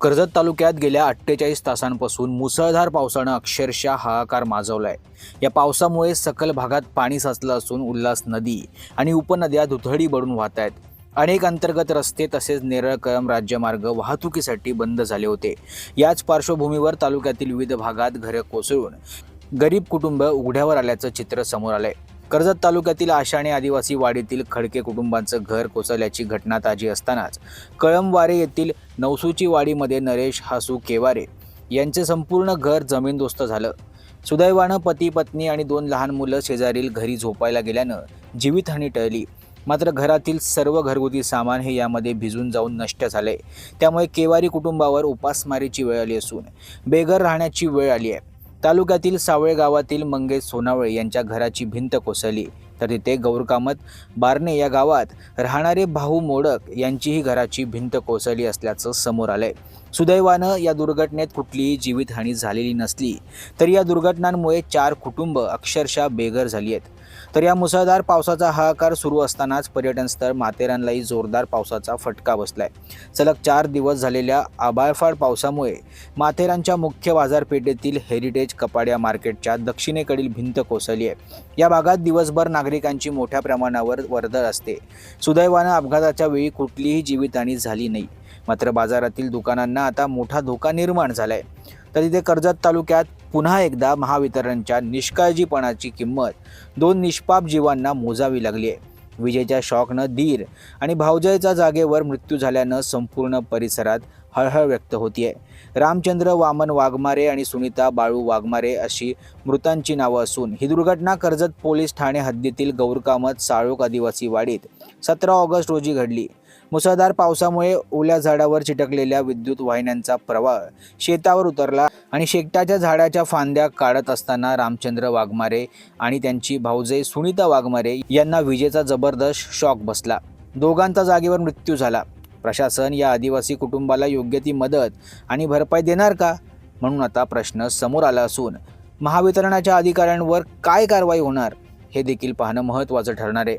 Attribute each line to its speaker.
Speaker 1: कर्जत तालुक्यात गेल्या अठ्ठेचाळीस तासांपासून मुसळधार पावसानं अक्षरशः हाहाकार माजवलाय. या पावसामुळे सकल भागात पाणी साचलं असून उल्हास नदी आणि उपनद्या दुथडी बडून वाहत आहेत अनेक अंतर्गत रस्ते तसेच नेरळ कळम राज्यमार्ग वाहतुकीसाठी बंद झाले होते. याच पार्श्वभूमीवर तालुक्यातील विविध भागात घरे कोसळून गरीब कुटुंब उघड्यावर आल्याचं चित्र समोर आलंय. कर्जत तालुक्यातील आशाणे आदिवासी वाडीतील खडके कुटुंबांचं घर कोसळल्याची घटना ताजी असतानाच कळमवारे येथील नवसूची वाडीमध्ये नरेश हासू केवारे यांचे संपूर्ण घर जमीनदोस्त झालं. सुदैवानं पती पत्नी आणि दोन लहान मुलं शेजारील घरी झोपायला गेल्यानं जीवितहानी टळली. मात्र घरातील सर्व घरगुती सामान हे यामध्ये भिजून जाऊन नष्ट झाले. त्यामुळे केवारी कुटुंबावर उपासमारीची वेळ आली असून बेघर राहण्याची वेळ आली आहे. तालुक्यातील सावळे गावातील मंगेश सोनावळे यांच्या घराची भिंत कोसळली. तर तिथे गौरकामत बारणे या गावात राहणारे भाऊ मोडक यांचीही घराची भिंत कोसळली असल्याचं समोर आलंय. सुदैवानं या दुर्घटनेत कुठलीही जीवितहानी झालेली नसली तरी या दुर्घटनांमुळे चार कुटुंब अक्षरशः बेघर झाली आहेत. तर या मुसळधार पावसाचा हाहाकार सुरू असतानाच पर्यटन स्थळ माथेरानलाही जोरदार पावसाचा फटका बसलाय. सलग चार दिवस झालेल्या आबाळफाळ पावसामुळे माथेरानच्या मुख्य बाजारपेठेतील हेरिटेज कपाड्या मार्केटच्या दक्षिणेकडील भिंत कोसळली आहे. या भागात दिवसभर नागरिकांची मोठ्या प्रमाणावर वर्दळ असते. सुदैवानं अपघाताच्या वेळी कुठलीही जीवितहानी झाली नाही. मात्र बाजारातील दुकानांना आता मोठा धोका निर्माण झालाय. तर तिथे कर्जत तालुक्यात पुन्हा एकदा महावितरणच्या निष्काळजीपणाची किंमत दोन निष्पाप जीवांना मोजावी लागली आहे. विजेच्या शॉकनं धीर आणि भावजयचा जागेवर मृत्यू झाल्यानं संपूर्ण परिसरात हळहळ व्यक्त होतीये. रामचंद्र वामन वाघमारे आणि सुनीता बाळू वाघमारे अशी मृतांची नावं असून ही दुर्घटना कर्जत पोलीस ठाणे हद्दीतील गौरकामत साळोक आदिवासी वाडीत सतरा ऑगस्ट रोजी घडली. मुसळधार पावसामुळे ओल्या झाडावर चिटकलेल्या विद्युत वाहिन्यांचा प्रवाह शेतावर उतरला आणि शेकटाच्या झाडाच्या फांद्या काढत असताना रामचंद्र वाघमारे आणि त्यांची भाऊजे सुनीता वाघमारे यांना विजेचा जबरदस्त शॉक बसला. दोघांचा जागेवर मृत्यू झाला. प्रशासन या आदिवासी कुटुंबाला योग्य ती मदत आणि भरपाई देणार का? म्हणून आता प्रश्न समोर आला असून महावितरणाच्या अधिकाऱ्यांवर काय कारवाई होणार हे देखील पाहणं महत्त्वाचं ठरणार आहे.